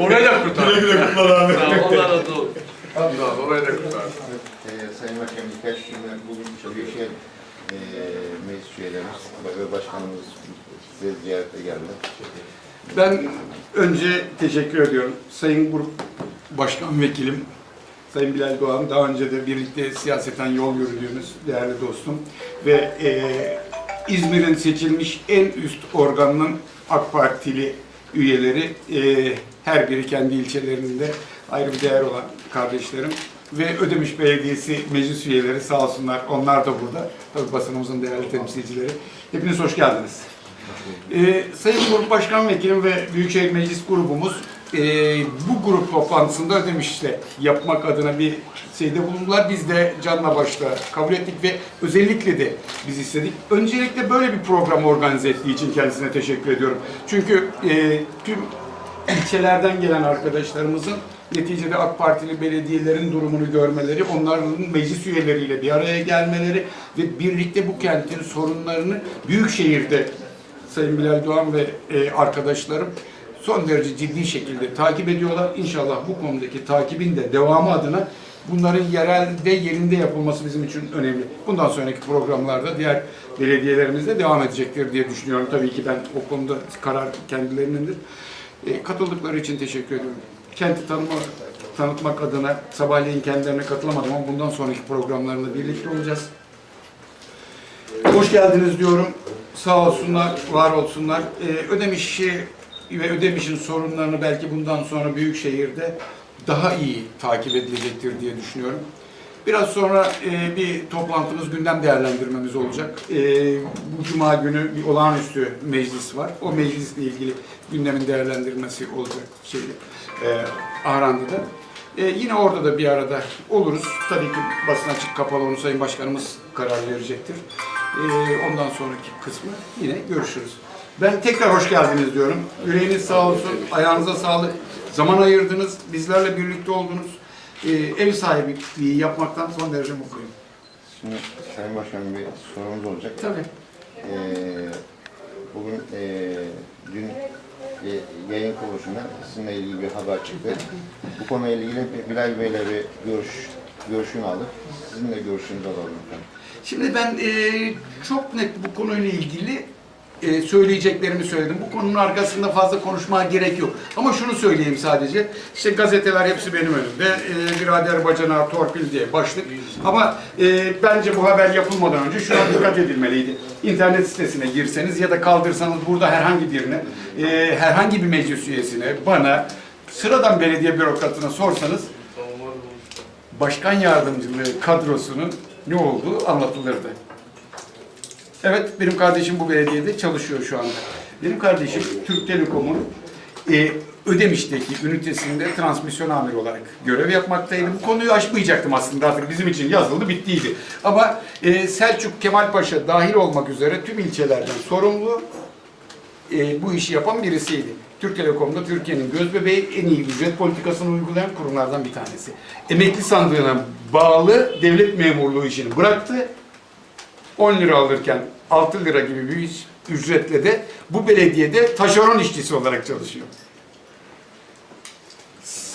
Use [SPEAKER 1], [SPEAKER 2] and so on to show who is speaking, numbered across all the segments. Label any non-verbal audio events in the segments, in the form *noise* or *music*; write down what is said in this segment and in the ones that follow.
[SPEAKER 1] Orayı da kurtar.
[SPEAKER 2] Güle güle kullan abi.
[SPEAKER 1] Tamam, Allah razı olsun. Allah orayı da kurtar.
[SPEAKER 3] Ee, Sayın Başkanım birkaç cümle bugün Büyükşehir e, meclis üyelerimiz ve başkanımız size ziyarete geldi.
[SPEAKER 4] Ben önce teşekkür ediyorum. Sayın Grup Başkan Vekilim, Sayın Bilal Doğan, daha önce de birlikte siyaseten yol yürüdüğümüz değerli dostum ve eee, İzmir'in seçilmiş en üst organının AK Partili üyeleri, eee, her biri kendi ilçelerinde ayrı bir değer olan kardeşlerim ve Ödemiş Belediyesi meclis üyeleri sağ olsunlar, onlar da burada. Tabii basınımızın değerli temsilcileri. Hepiniz hoş geldiniz. Ee, Sayın Grup Başkan Vekilim ve Büyükşehir Meclis grubumuz e, bu grup toplantısında Ödemiş'te yapmak adına bir şeyde bulundular. Biz de canla başla kabul ettik ve özellikle de biz istedik. Öncelikle böyle bir program organize ettiği için kendisine teşekkür ediyorum. Çünkü e, tüm ilçelerden gelen arkadaşlarımızın neticede AK Partili belediyelerin durumunu görmeleri, onların meclis üyeleriyle bir araya gelmeleri ve birlikte bu kentin sorunlarını büyük şehirde Sayın Bilal Doğan ve e, arkadaşlarım son derece ciddi şekilde takip ediyorlar. İnşallah bu konudaki takibin de devamı adına bunların yerelde yerinde yapılması bizim için önemli. Bundan sonraki programlarda diğer belediyelerimizde devam edecektir diye düşünüyorum. Tabii ki ben o konuda karar kendilerinindir. E, katıldıkları için teşekkür ediyorum. Kenti tanıma, tanıtmak adına sabahleyin kendilerine katılamadım ama bundan sonraki programlarında birlikte olacağız. Hoş geldiniz diyorum. Sağ olsunlar, var olsunlar. Ee, Ödemiş'i ve Ödemiş'in sorunlarını belki bundan sonra büyük şehirde daha iyi takip edilecektir diye düşünüyorum. Biraz sonra e, bir toplantımız, gündem değerlendirmemiz olacak. E, bu cuma günü bir olağanüstü meclis var. O meclisle ilgili gündemin değerlendirmesi olacak şeyde, e, Ahrandı'da. E, yine orada da bir arada oluruz. Tabii ki basın açık kapalı onu Sayın Başkanımız karar verecektir. E, ondan sonraki kısmı yine görüşürüz. Ben tekrar hoş geldiniz diyorum. Yüreğiniz sağ olsun, ayağınıza sağlık. Zaman ayırdınız, bizlerle birlikte oldunuz. E, ev sahipliği yapmaktan son derece mutluyum.
[SPEAKER 3] Şimdi Sayın Başkanım bir sorumuz olacak.
[SPEAKER 4] Tabii.
[SPEAKER 3] Ee, bugün ee, dün e, yayın kuruluşunda sizinle ilgili bir haber çıktı. Bu konuyla ilgili Bilal Bey'le bir görüş görüşünü aldık. Sizin de görüşünüzü alalım.
[SPEAKER 4] Şimdi ben e, çok net bu konuyla ilgili e, söyleyeceklerimi söyledim. Bu konunun arkasında fazla konuşmaya gerek yok. Ama şunu söyleyeyim sadece. İşte gazeteler hepsi benim önümde. E, birader bacana torpil diye başlık. Ama e, bence bu haber yapılmadan önce şuna dikkat edilmeliydi. İnternet sitesine girseniz ya da kaldırsanız burada herhangi birine, e, herhangi bir meclis üyesine, bana, sıradan belediye bürokratına sorsanız başkan yardımcılığı kadrosunun ne olduğu anlatılırdı. Evet, benim kardeşim bu belediyede çalışıyor şu anda. Benim kardeşim Türk Telekom'un e, Ödemiş'teki ünitesinde transmisyon amiri olarak görev yapmaktaydı. Bu konuyu açmayacaktım aslında artık bizim için yazıldı, bittiydi. Ama e, Selçuk Kemal Paşa dahil olmak üzere tüm ilçelerden sorumlu e, bu işi yapan birisiydi. Türk Telekom'da Türkiye'nin göz bebeği en iyi ücret politikasını uygulayan kurumlardan bir tanesi. Emekli sandığına bağlı devlet memurluğu işini bıraktı. 10 lira alırken 6 lira gibi bir ücretle de bu belediyede taşeron işçisi olarak çalışıyor.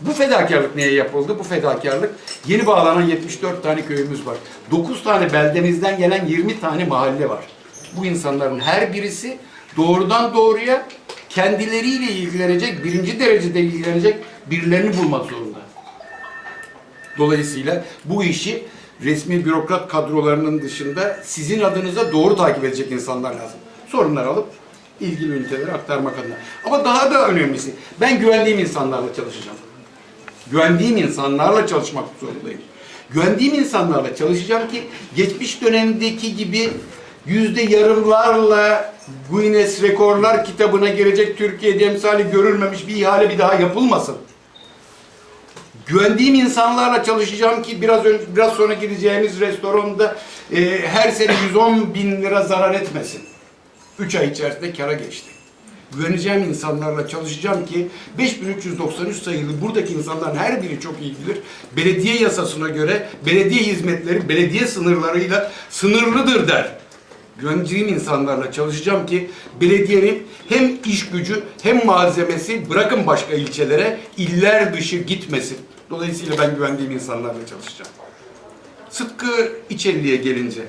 [SPEAKER 4] Bu fedakarlık neye yapıldı? Bu fedakarlık yeni bağlanan 74 tane köyümüz var. 9 tane beldemizden gelen 20 tane mahalle var. Bu insanların her birisi doğrudan doğruya kendileriyle ilgilenecek, birinci derecede ilgilenecek birilerini bulmak zorunda. Dolayısıyla bu işi resmi bürokrat kadrolarının dışında sizin adınıza doğru takip edecek insanlar lazım. Sorunlar alıp ilgili ünitelere aktarmak adına. Ama daha da önemlisi ben güvendiğim insanlarla çalışacağım. Güvendiğim insanlarla çalışmak zorundayım. Güvendiğim insanlarla çalışacağım ki geçmiş dönemdeki gibi yüzde yarımlarla Guinness Rekorlar kitabına girecek Türkiye'de emsali görülmemiş bir ihale bir daha yapılmasın. Güvendiğim insanlarla çalışacağım ki biraz önce, biraz sonra gideceğimiz restoranda e, her sene 110 bin lira zarar etmesin. 3 ay içerisinde kara geçti. Güveneceğim insanlarla çalışacağım ki 5393 sayılı buradaki insanların her biri çok iyi bilir. Belediye yasasına göre belediye hizmetleri belediye sınırlarıyla sınırlıdır der. güvendiğim insanlarla çalışacağım ki belediyenin hem iş gücü hem malzemesi bırakın başka ilçelere iller dışı gitmesin. Dolayısıyla ben güvendiğim insanlarla çalışacağım. Sıtkı İçelli'ye gelince,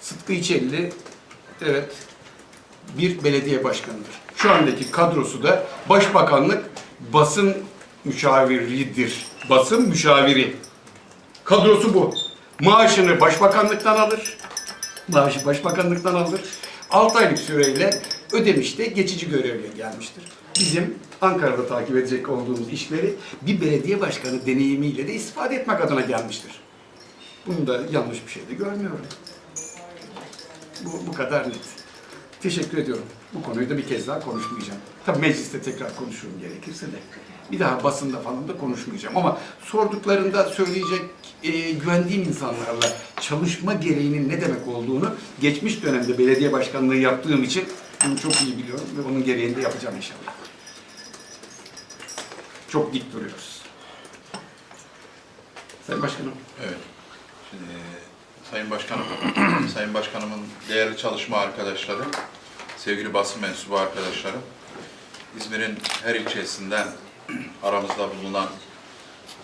[SPEAKER 4] Sıtkı İçelli evet bir belediye başkanıdır. Şu andaki kadrosu da başbakanlık basın müşaviridir. Basın müşaviri. Kadrosu bu. Maaşını başbakanlıktan alır. Maaşı başbakanlıktan alır. 6 aylık süreyle ödemişte geçici görevle gelmiştir. Bizim Ankara'da takip edecek olduğumuz işleri bir belediye başkanı deneyimiyle de istifade etmek adına gelmiştir. Bunda yanlış bir şey de görmüyorum. Bu, bu kadar net. Teşekkür ediyorum. Bu konuyu da bir kez daha konuşmayacağım. Tabii mecliste tekrar konuşurum gerekirse de. Bir daha basında falan da konuşmayacağım. Ama sorduklarında söyleyecek e, güvendiğim insanlarla çalışma gereğinin ne demek olduğunu geçmiş dönemde belediye başkanlığı yaptığım için bunu çok iyi biliyorum ve onun gereğini de yapacağım inşallah. Çok dik duruyoruz. Sayın Başkanım.
[SPEAKER 2] Evet. Şimdi, Sayın Başkanım, *clears throat* Sayın Başkanımın değerli çalışma arkadaşları, sevgili basın mensubu arkadaşlarım, İzmir'in her ilçesinden *clears throat* aramızda bulunan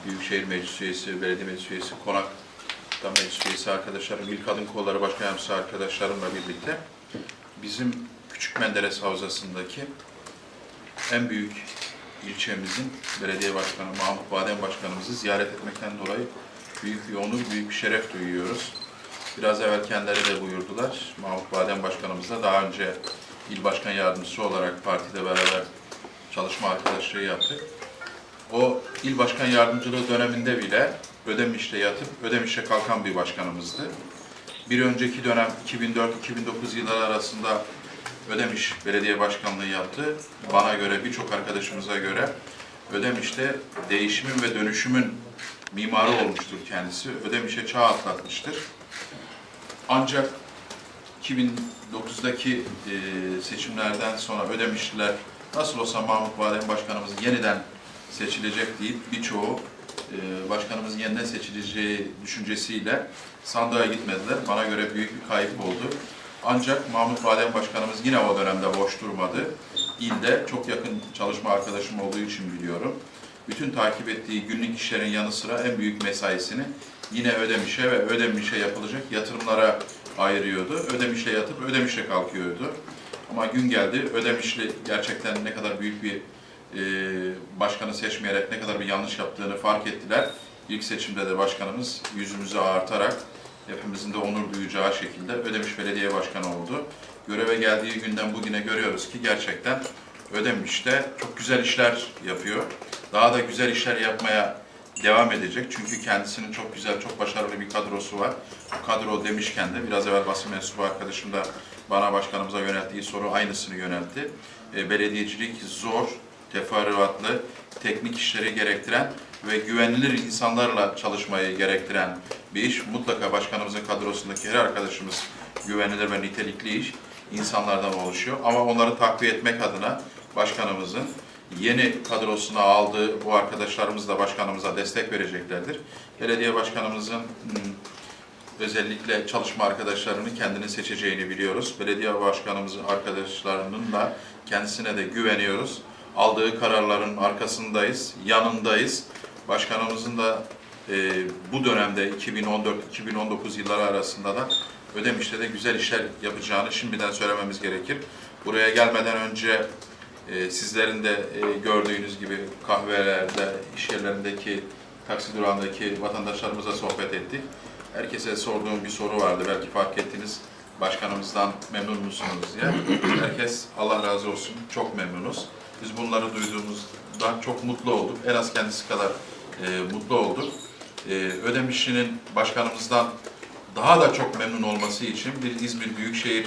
[SPEAKER 2] Büyükşehir Meclis Üyesi, Belediye Meclis Üyesi, Konak'ta Meclis Üyesi arkadaşlarım, İl Kadın Kolları Başkan Yardımcısı arkadaşlarımla birlikte bizim Küçük Menderes Havzası'ndaki en büyük ilçemizin belediye başkanı Mahmut Badem Başkanımızı ziyaret etmekten dolayı büyük bir onur, büyük bir şeref duyuyoruz. Biraz evvel kendileri de buyurdular. Mahmut Badem Başkanımızla daha önce il başkan yardımcısı olarak partide beraber çalışma arkadaşlığı yaptık. O il başkan yardımcılığı döneminde bile Ödemiş'te yatıp Ödemiş'te kalkan bir başkanımızdı. Bir önceki dönem 2004-2009 yılları arasında Ödemiş Belediye Başkanlığı yaptı. Bana göre, birçok arkadaşımıza göre Ödemiş'te değişimin ve dönüşümün mimarı olmuştur kendisi. Ödemiş'e çağ atlatmıştır. Ancak 2009'daki e, seçimlerden sonra Ödemişliler nasıl olsa Mahmut Badem Başkanımız yeniden seçilecek deyip birçoğu e, başkanımızın yeniden seçileceği düşüncesiyle sandığa gitmediler. Bana göre büyük bir kayıp oldu. Ancak Mahmut Badem Başkanımız yine o dönemde boş durmadı. İlde çok yakın çalışma arkadaşım olduğu için biliyorum. Bütün takip ettiği günlük işlerin yanı sıra en büyük mesaisini yine Ödemiş'e ve Ödemiş'e yapılacak yatırımlara ayırıyordu. Ödemiş'e yatıp Ödemiş'e kalkıyordu. Ama gün geldi Ödemişli gerçekten ne kadar büyük bir e, başkanı seçmeyerek ne kadar bir yanlış yaptığını fark ettiler. İlk seçimde de başkanımız yüzümüzü ağartarak hepimizin de onur duyacağı şekilde Ödemiş Belediye Başkanı oldu. Göreve geldiği günden bugüne görüyoruz ki gerçekten Ödemiş'te çok güzel işler yapıyor. Daha da güzel işler yapmaya devam edecek. Çünkü kendisinin çok güzel, çok başarılı bir kadrosu var. Bu kadro demişken de biraz evvel basın mensubu arkadaşım da bana başkanımıza yönelttiği soru aynısını yöneltti. E, belediyecilik zor, teferruatlı, teknik işleri gerektiren ve güvenilir insanlarla çalışmayı gerektiren bir iş. Mutlaka başkanımızın kadrosundaki her arkadaşımız güvenilir ve nitelikli iş insanlardan oluşuyor. Ama onları takviye etmek adına başkanımızın yeni kadrosuna aldığı bu arkadaşlarımız da başkanımıza destek vereceklerdir. Belediye başkanımızın hmm, özellikle çalışma arkadaşlarını kendini seçeceğini biliyoruz. Belediye başkanımızın arkadaşlarının da kendisine de güveniyoruz. Aldığı kararların arkasındayız, yanındayız. Başkanımızın da e, bu dönemde 2014-2019 yılları arasında da Ödemiş'te de güzel işler yapacağını şimdiden söylememiz gerekir. Buraya gelmeden önce e, sizlerin de e, gördüğünüz gibi kahvelerde, iş yerlerindeki, taksi durağındaki vatandaşlarımızla sohbet ettik. Herkese sorduğum bir soru vardı. Belki fark ettiniz. Başkanımızdan memnun musunuz diye. Herkes Allah razı olsun. Çok memnunuz. Biz bunları duyduğumuzdan çok mutlu olduk. En az kendisi kadar e, mutlu olduk. E, Ödemişli'nin başkanımızdan daha da çok memnun olması için bir İzmir Büyükşehir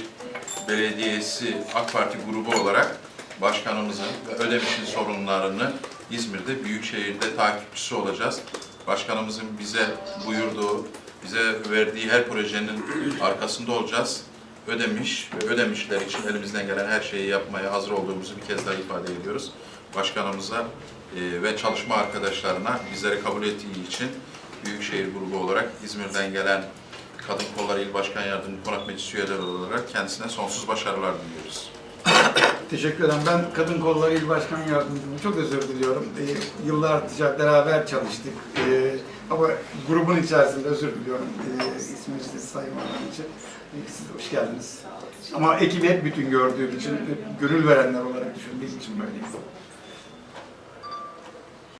[SPEAKER 2] Belediyesi AK Parti grubu olarak başkanımızın ve Ödemiş'in sorunlarını İzmir'de Büyükşehir'de takipçisi olacağız. Başkanımızın bize buyurduğu, bize verdiği her projenin arkasında olacağız. Ödemiş ve ödemişler için elimizden gelen her şeyi yapmaya hazır olduğumuzu bir kez daha ifade ediyoruz. Başkanımıza e, ve çalışma arkadaşlarına bizleri kabul ettiği için Büyükşehir grubu olarak İzmir'den gelen Kadın Kolları İl Başkan Yardımcı Konak Meclis üyeleri olarak kendisine sonsuz başarılar diliyoruz.
[SPEAKER 4] Teşekkür ederim. Ben Kadın Kolları İl Başkan Yardımcım. Çok özür diliyorum. Ee, yıllarca beraber çalıştık. Ee, ama grubun içerisinde özür diliyorum. İsminizi saymadığım için. Ee, siz hoş geldiniz. Ama ekibi hep bütün gördüğüm için, gönül verenler olarak düşündüğüm için böyleyim.